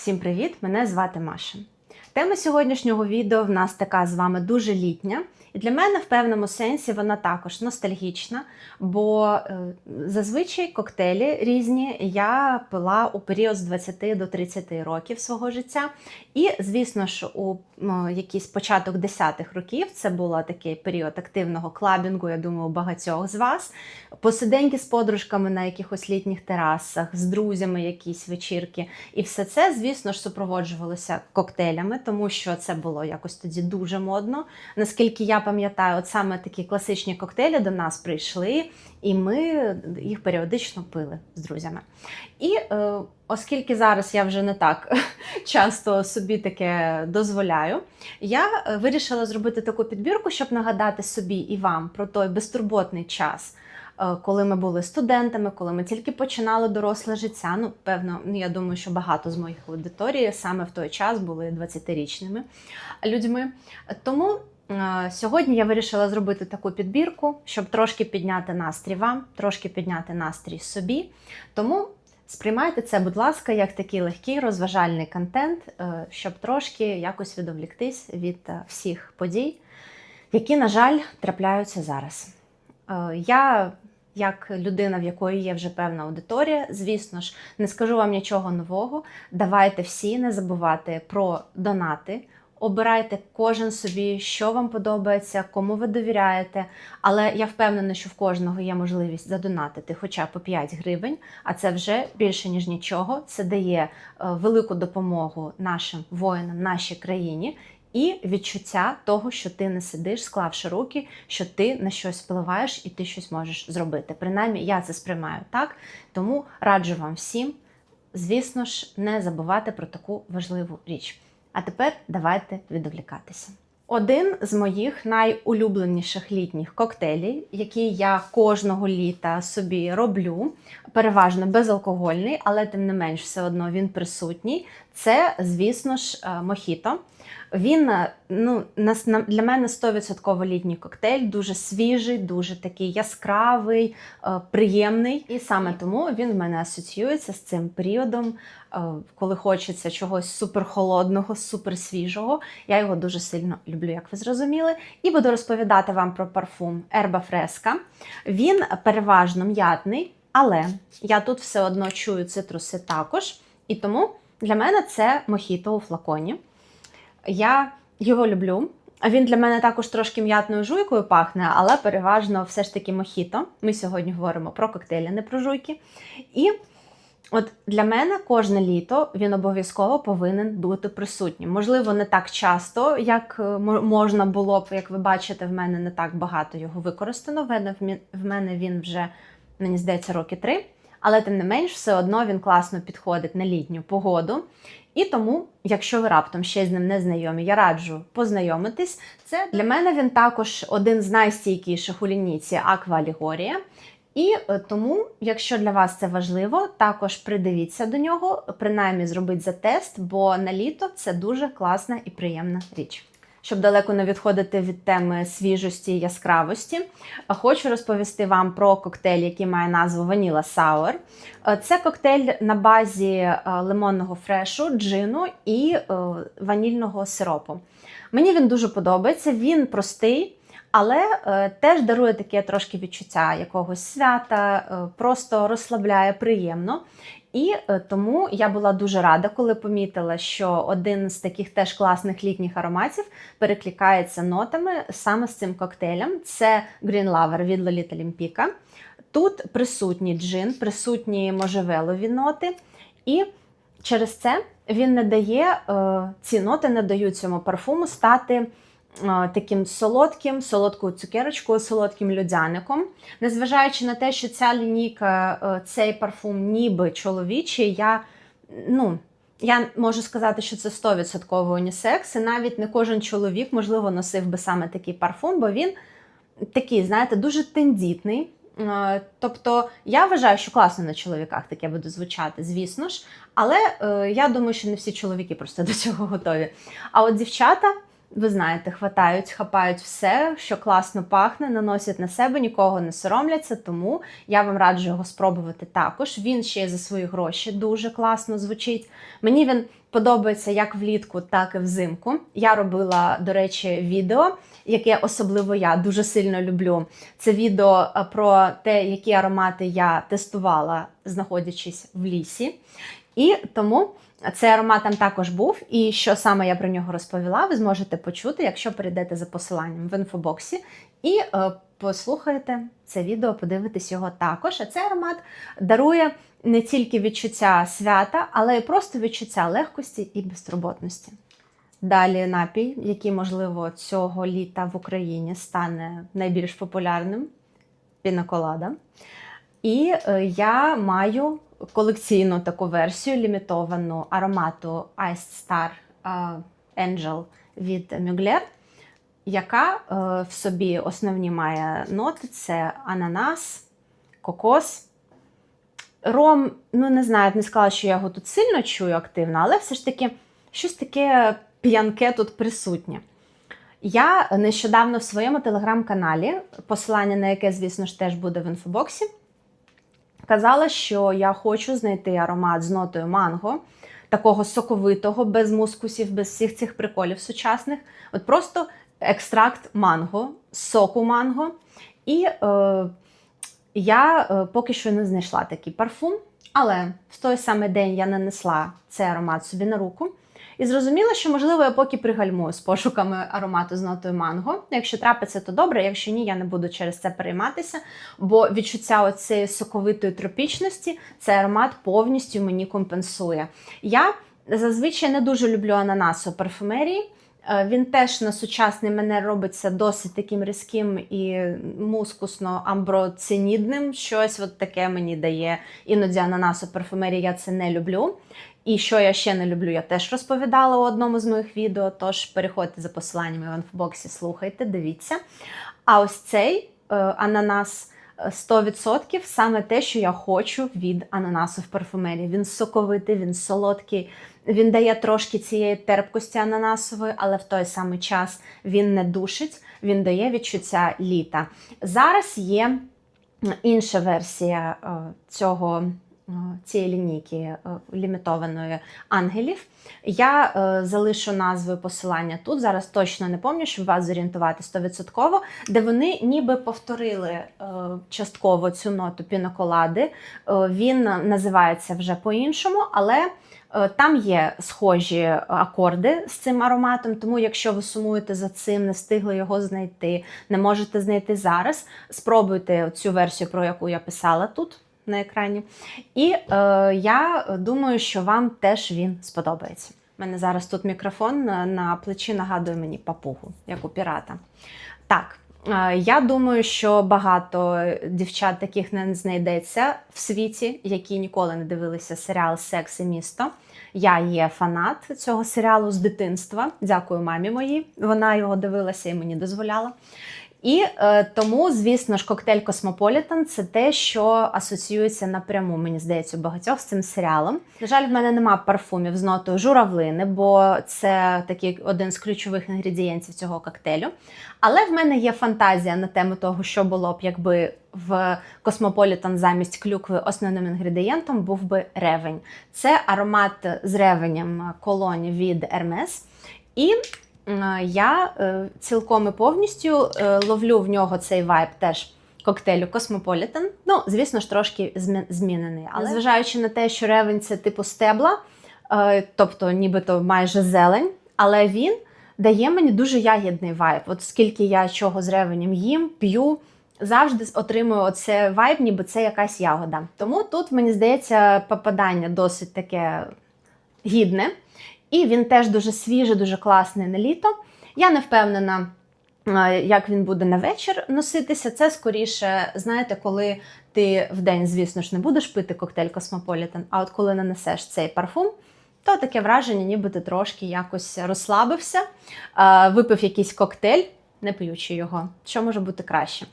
Всім привіт! Мене звати Маша. Тема сьогоднішнього відео в нас така з вами дуже літня, і для мене в певному сенсі вона також ностальгічна, бо е, зазвичай коктейлі різні я пила у період з 20 до 30 років свого життя. І, звісно ж, у м, якийсь початок 10-х років це був такий період активного клабінгу, я думаю, у багатьох з вас. Посиденьки з подружками на якихось літніх терасах, з друзями якісь вечірки. І все це, звісно ж, супроводжувалося коктейлями, тому що це було якось тоді дуже модно. Наскільки я пам'ятаю, от саме такі класичні коктейлі до нас прийшли, і ми їх періодично пили з друзями. І е, оскільки зараз я вже не так часто собі таке дозволяю, я е, вирішила зробити таку підбірку, щоб нагадати собі і вам про той безтурботний час. Е, Коли ми були студентами, коли ми тільки починали доросле життя, ну певно, ну я думаю, що багато з моїх аудиторії саме в той час були 20-річними людьми. Тому е, сьогодні я вирішила зробити таку підбірку, щоб трошки підняти настрій вам, трошки підняти настрій собі. Тому сприймайте це, будь ласка, як такий легкий розважальний контент, е, щоб трошки якось відволіктись від всіх подій, які, на жаль, трапляються зараз. Я, як людина, в якої є вже певна аудиторія, звісно ж, не скажу вам нічого нового. Давайте всі не забувати про донати. Обирайте кожен собі, що вам подобається, кому ви довіряєте. Але я впевнена, що в кожного є можливість задонатити хоча по 5 гривень, а це вже більше ніж нічого. Це дає е, велику допомогу нашим воїнам, нашій країні. І відчуття того, що ти не сидиш, склавши руки, що ти на щось впливаєш і ти щось можеш зробити. Принаймні, я це сприймаю так. Тому раджу вам всім, звісно ж, не забувати про таку важливу річ. А тепер давайте відволікатися. Один з моїх найулюбленіших літніх коктейлів, який я кожного літа собі роблю, переважно безалкогольний, але тим не менш все одно він присутній. Це, звісно ж, е, мохіто. Він е, ну, нас- для мене 100% літній коктейль, дуже свіжий, дуже такий яскравий, е, приємний. І саме тому він в мене асоціюється з цим періодом, е, коли хочеться чогось суперхолодного, суперсвіжого. Я його дуже сильно люблю, як ви зрозуміли. І буду розповідати вам про парфум Ерба Фреска. Він переважно м'ятний, але я тут все одно чую цитруси також. І тому для мене це мохіто у флаконі. Я його люблю. Він для мене також трошки м'ятною жуйкою пахне, але переважно все ж таки мохіто. Ми сьогодні говоримо про коктейлі, не про жуйки. І от для мене кожне літо він обов'язково повинен бути присутнім. Можливо, не так часто, як е, можна було б, як ви бачите, в мене не так багато його використано. В мене, він вже, мені здається, роки три. Але тим не менш, все одно він класно підходить на літню погоду. І тому, якщо ви раптом ще з ним не знайомі, я раджу познайомитись. Це для мене він також один з найстійкіших у лінійці аквалігорія. І е, тому, якщо для вас це важливо, також придивіться до нього, принаймні зробіть за тест, бо на літо це дуже класна і приємна річ. Щоб далеко не відходити від теми свіжості і яскравості, хочу розповісти вам про коктейль, який має назву Ваніла Sour. Е, Це коктейль на базі е, лимонного фрешу, джину і е, ванільного сиропу. Мені він дуже подобається, він простий. Але е, теж дарує таке трошки відчуття якогось свята, е, просто розслабляє приємно. І е, тому я була дуже рада, коли помітила, що один з таких теж класних літніх ароматів перекликається нотами саме з цим коктейлем. Це Green Lover від Lolita Лімпіка. Тут присутній джин, присутні можжевелові ноти, і через це він не дає, ці ноти не дають цьому парфуму стати таким солодким, солодкою цукерочкою, солодким льодяником. Незважаючи на те, що ця лінійка, е, цей парфум ніби чоловічий, я, ну, я можу сказати, що це 100% унісекс, і навіть не кожен чоловік, можливо, носив би саме такий парфум, бо він такий, знаєте, дуже тендітний. Е, Тобто я вважаю, що класно на чоловіках таке буде звучати, звісно ж. Але е, я думаю, що не всі чоловіки просто до цього готові. А от дівчата ви знаєте, хватають, хапають все, що класно пахне, наносять на себе, нікого не соромляться. Тому я вам раджу його спробувати також. Він ще й за свої гроші дуже класно звучить. Мені він подобається як влітку, так і взимку. Я робила, до речі, відео, яке особливо я дуже сильно люблю. Це відео е, про те, які аромати я тестувала, знаходячись в лісі. І тому цей аромат там також був. І що саме я про нього розповіла, ви зможете почути, якщо перейдете за посиланням в інфобоксі і е, послухаєте це відео, подивитесь його також. А цей аромат дарує не тільки відчуття свята, але й просто відчуття легкості і безтурботності. Далі напій, який, можливо, цього літа в Україні стане найбільш популярним пінаколада. І е, я маю колекційну таку версію лімітовану аромату Iced Star е, Angel від Mugler, яка е, в собі основні має ноти: це ананас, кокос. Ром, ну не знаю, не сказала, що я його тут сильно чую активно, але все ж таки щось таке п'янке тут присутнє. Я нещодавно в своєму телеграм-каналі, посилання на яке, звісно ж, теж буде в інфобоксі, казала, що я хочу знайти аромат з нотою манго, такого соковитого, без мускусів, без всіх цих приколів сучасних. От просто екстракт манго, соку манго. І е, я е, поки що не знайшла такий парфум, але в той самий день я нанесла цей аромат собі на руку. І зрозуміло, що, можливо, я поки пригальмую з пошуками аромату з нотою манго. Якщо трапиться, то добре, якщо ні, я не буду через це перейматися, бо відчуття оцієї соковитої тропічності цей аромат повністю мені компенсує. Я зазвичай не дуже люблю ананас у парфумерії. Е, Він теж на сучасний мене робиться досить таким різким і мускусно амброцинідним. Щось от таке мені дає. Іноді ананас у парфумерії я це не люблю. І що я ще не люблю, я теж розповідала у одному з моїх відео. Тож переходьте за посиланнями в інфобоксі, слухайте, дивіться. А ось цей е, ананас 100% саме те, що я хочу від ананасу в парфумерії. Він соковитий, він солодкий, він дає трошки цієї терпкості ананасової, але в той самий час він не душить, він дає відчуття літа. Зараз є інша версія е, цього. Е, Цієї лінійки е, лімітованої ангелів. Я е, залишу назву посилання тут. Зараз точно не пам'ятаю, щоб вас зорієнтувати 100%, де вони ніби повторили частково цю ноту піноколади. Він називається вже по-іншому, але там є схожі акорди з цим ароматом. Тому, якщо ви сумуєте за цим, не встигли його знайти, не можете знайти зараз, спробуйте цю версію, про яку я писала тут на екрані. І е, я думаю, що вам теж він сподобається. У мене зараз тут мікрофон на, на плечі нагадує мені папугу, як у пірата. Так, е, я думаю, що багато дівчат таких не знайдеться в світі, які ніколи не дивилися серіал Секс і місто. Я є фанат цього серіалу з дитинства. Дякую мамі моїй. Вона його дивилася і мені дозволяла. І е, тому, звісно ж, коктейль Космополітан це те, що асоціюється напряму, мені здається, багатьох з цим серіалом. На жаль, в мене нема парфумів з нотою журавлини, бо це такий один з ключових інгредієнтів цього коктейлю. Але в мене є фантазія на тему того, що було б, якби в Космополітан замість клюкви основним інгредієнтом був би ревень. Це аромат з ревенем колоні від Hermes. І я е, цілком і повністю е, ловлю в нього цей вайб теж коктейлю Cosmopolitan. Ну, звісно ж, трошки змінений. Але зважаючи на те, що ревень це типу стебла, е, тобто нібито майже зелень, але він дає мені дуже ягідний вайб. От скільки я чого з ревенем їм, п'ю. Завжди отримую оце вайб, ніби це якась ягода. Тому тут, мені здається, попадання досить таке гідне. І він теж дуже свіжий, дуже класний на літо. Я не впевнена, е, як він буде на вечір носитися. Це скоріше, знаєте, коли ти в день, звісно ж, не будеш пити коктейль Космополітен, а от коли нанесеш цей парфум, то таке враження, ніби ти трошки якось розслабився, е, випив якийсь коктейль, не п'ючи його, що може бути краще.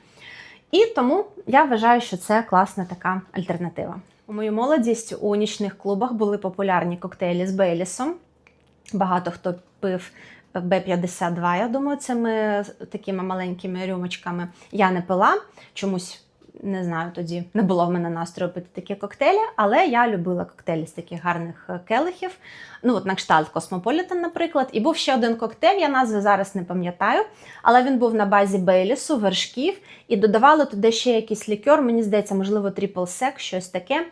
І тому я вважаю, що це класна така альтернатива. У мою молодість у нічних клубах були популярні коктейлі з Бейлісом. Багато хто пив Б-52, я думаю, цими такими маленькими рюмочками. Я не пила чомусь. Не знаю, тоді не було в мене настрою пити такі коктейлі, але я любила коктейлі з таких гарних е, келихів. Ну, от на кшталт Космополітен, наприклад. І був ще один коктейль, я назви зараз не пам'ятаю, але він був на базі Бейлісу, вершків, і додавали туди ще якийсь лікер, мені здається, можливо, трипл сек, щось таке.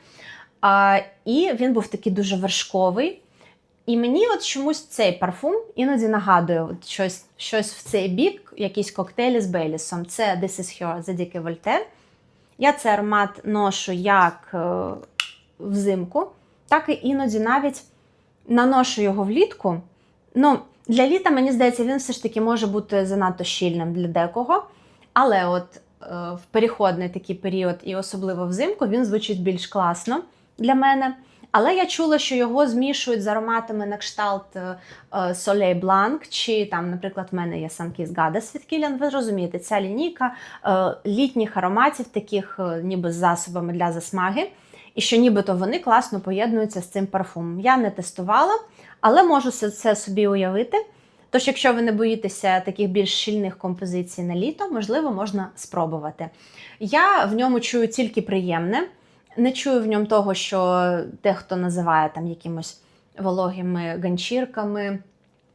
А, І він був такий дуже вершковий. І мені от чомусь цей парфум іноді нагадує от щось, щось в цей бік, якісь коктейлі з Бейлісом. Це This is Her за Діки Вольтер. Я цей аромат ношу як е, взимку, так і іноді навіть наношу його влітку. Ну, для літа, мені здається, він все ж таки може бути занадто щільним для декого. Але от е, в переходний такий період, і особливо взимку, він звучить більш класно для мене. Але я чула, що його змішують з ароматами на кшталт е, Soleil Blanc, чи там, наприклад, в мене є Sunkiss Goddess від Kilian. Ви розумієте, ця лінійка е, літніх ароматів, таких е, ніби з засобами для засмаги, і що нібито вони класно поєднуються з цим парфумом. Я не тестувала, але можу це собі уявити. Тож, якщо ви не боїтеся таких більш щільних композицій на літо, можливо, можна спробувати. Я в ньому чую тільки приємне, не чую в ньому того, що дехто називає там якимось вологими ганчірками,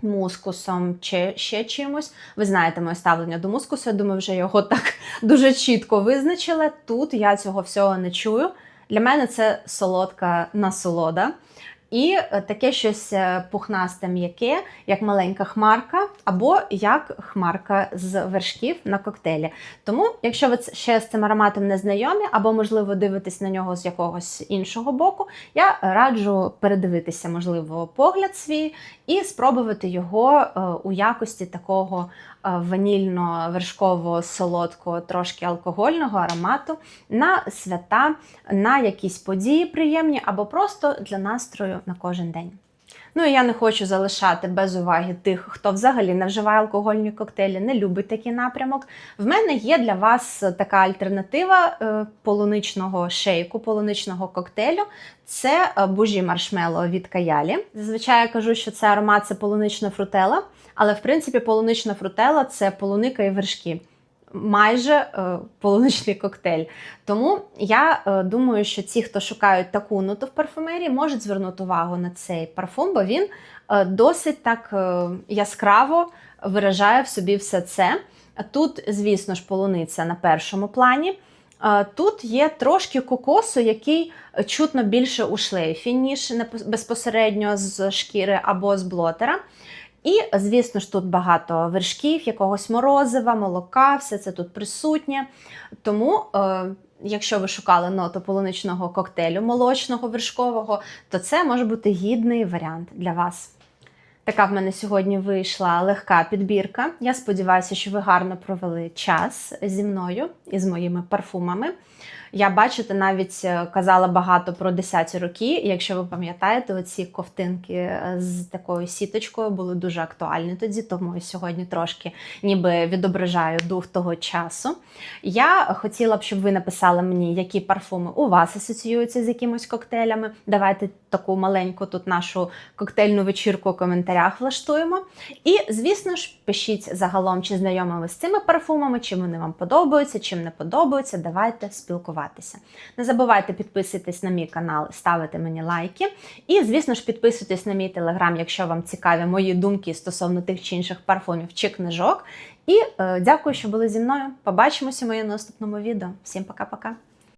мускусом чи ще чимось. Ви знаєте моє ставлення до мускусу, я думаю, вже його так дуже чітко визначили. Тут я цього всього не чую. Для мене це солодка насолода. І е, таке щось е, пухнасте м'яке, як маленька хмарка, або як хмарка з вершків на коктейлі. Тому, якщо ви ще з цим ароматом не знайомі, або, можливо, дивитесь на нього з якогось іншого боку, я раджу передивитися, можливо, погляд свій і спробувати його е, у якості такого ванільно-вершкового солодкого, трошки алкогольного аромату на свята, на якісь події приємні або просто для настрою на кожен день. Ну і я не хочу залишати без уваги тих, хто взагалі не вживає алкогольні коктейлі, не любить такий напрямок. В мене є для вас така альтернатива е, полуничного шейку, полуничного коктейлю. Це е, бужі маршмеллоу від Каялі. Зазвичай я кажу, що це аромат це полунична фрутела, але в принципі полунична фрутела це полуника і вершки. Майже е, полуничний коктейль. Тому я е, думаю, що ті, хто шукають таку ноту в парфумерії, можуть звернути увагу на цей парфум, бо він е, досить так е, яскраво виражає в собі все це. Тут, звісно ж, полуниця на першому плані. Е, Тут є трошки кокосу, який чутно більше у шлейфі, ніж безпосередньо з шкіри або з блотера. І, звісно ж, тут багато вершків, якогось морозива, молока, все це тут присутнє. Тому, е, якщо ви шукали ноту полуничного коктейлю молочного вершкового, то це може бути гідний варіант для вас. Така в мене сьогодні вийшла легка підбірка. Я сподіваюся, що ви гарно провели час зі мною і з моїми парфумами. Я бачите, навіть е, казала багато про 10 роки. Якщо ви пам'ятаєте, оці ковтинки е, з такою сіточкою були дуже актуальні тоді, тому сьогодні трошки ніби відображаю дух того часу. Я хотіла б, щоб ви написали мені, які парфуми у вас асоціюються з якимось коктейлями. Давайте таку маленьку тут нашу коктейльну вечірку у коментарях влаштуємо. І, звісно ж, пишіть загалом, чи знайомі ви з цими парфумами, чи вони вам подобаються, чим не подобаються. Давайте спілкуватися. Не забувайте підписуйтесь на мій канал, ставити мені лайки. І, звісно ж, підписуйтесь на мій телеграм, якщо вам цікаві мої думки стосовно тих чи інших парфумів чи книжок. І е, дякую, що були зі мною. Побачимося в моєму наступному відео. Всім пока-пока.